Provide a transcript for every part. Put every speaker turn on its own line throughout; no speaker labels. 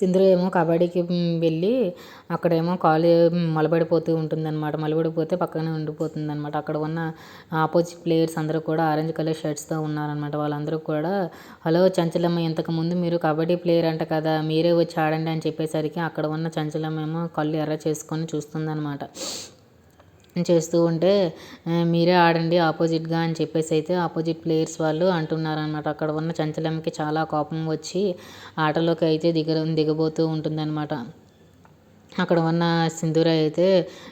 సింధుర ఏమో కబడ్డీకి వెళ్ళి అక్కడేమో కాలు మలబడిపోతూ ఉంటుందన్నమాట. మలబడిపోతే పక్కనే ఉండిపోతుంది అనమాట అక్కడ ఉన్న ఆపోజిట్ ప్లేయర్స్ అందరూ కూడా ఆరెంజ్ కలర్ షర్ట్స్తో ఉన్నారనమాట వాళ్ళందరూ కూడా హలో చంచలమ్మ ఇంతకుముందు మీరు కబడ్డీ ప్లేయర్ అంట కదా మీరే వచ్చి ఆడండి అని చెప్పేసరికి అక్కడ ఉన్న చంచలమ్మ ఏమో కళ్ళు ఎర్ర చేసుకొని చూస్తుందన్నమాట. చేస్తూ ఉంటే మీరే ఆడండి ఆపోజిట్గా అని చెప్పేసి అయితే ఆపోజిట్ ప్లేయర్స్ వాళ్ళు అంటున్నారనమాట అక్కడ ఉన్న చంచలమ్మకి చాలా కోపం వచ్చి ఆటలోకి అయితే దిగ దిగబోతూ ఉంటుందన్నమాట. అక్కడ ఉన్న సింధూర అయితే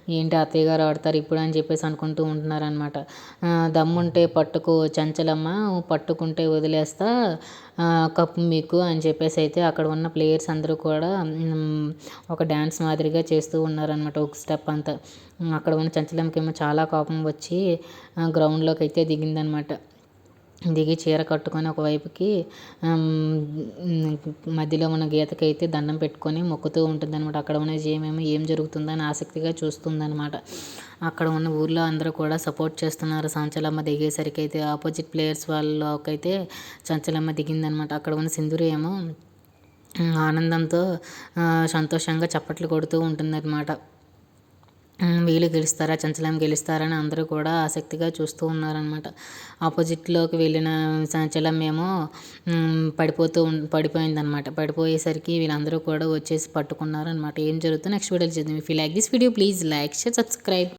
ఏంటి అత్తయ్య గారు ఆడతారు ఇప్పుడు అని చెప్పేసి అనుకుంటూ ఉంటున్నారనమాట దమ్ముంటే పట్టుకో చంచలమ్మ పట్టుకుంటే వదిలేస్తా కప్పు మీకు అని చెప్పేసి అయితే అక్కడ ఉన్న ప్లేయర్స్ అందరూ కూడా ఒక డ్యాన్స్ మాదిరిగా చేస్తూ ఉన్నారనమాట ఒక స్టెప్ అంతా. అక్కడ ఉన్న చంచలమ్మకేమో చాలా కోపం వచ్చి గ్రౌండ్లోకి అయితే దిగిందనమాట దిగి చీర కట్టుకొని ఒకవైపుకి మధ్యలో ఉన్న గీతకి అయితే దండం పెట్టుకొని మొక్కుతూ ఉంటుంది అనమాట అక్కడ ఉన్న జీవమేమో ఏం జరుగుతుందని ఆసక్తిగా చూస్తుందనమాట అక్కడ ఉన్న ఊర్లో అందరూ కూడా సపోర్ట్ చేస్తున్నారు. సంచలమ్మ దిగేసరికి అయితే ఆపోజిట్ ప్లేయర్స్ వాళ్ళకైతే చంచలమ్మ దిగిందనమాట అక్కడ ఉన్న సింధురి ఏమో ఆనందంతో సంతోషంగా చప్పట్లు కొడుతూ ఉంటుందన్నమాట. వీళ్ళు గెలుస్తారా చంచలం గెలుస్తారని అందరూ కూడా ఆసక్తిగా చూస్తూ ఉన్నారనమాట ఆపోజిట్లోకి వెళ్ళిన చంచలం ఏమో పడిపోతూ పడిపోయిందనమాట పడిపోయేసరికి వీళ్ళందరూ కూడా వచ్చేసి పట్టుకున్నారనమాట ఏం జరుగుతుందో నెక్స్ట్ వీడియోలో చూద్దాం. If you like this video please like share subscribe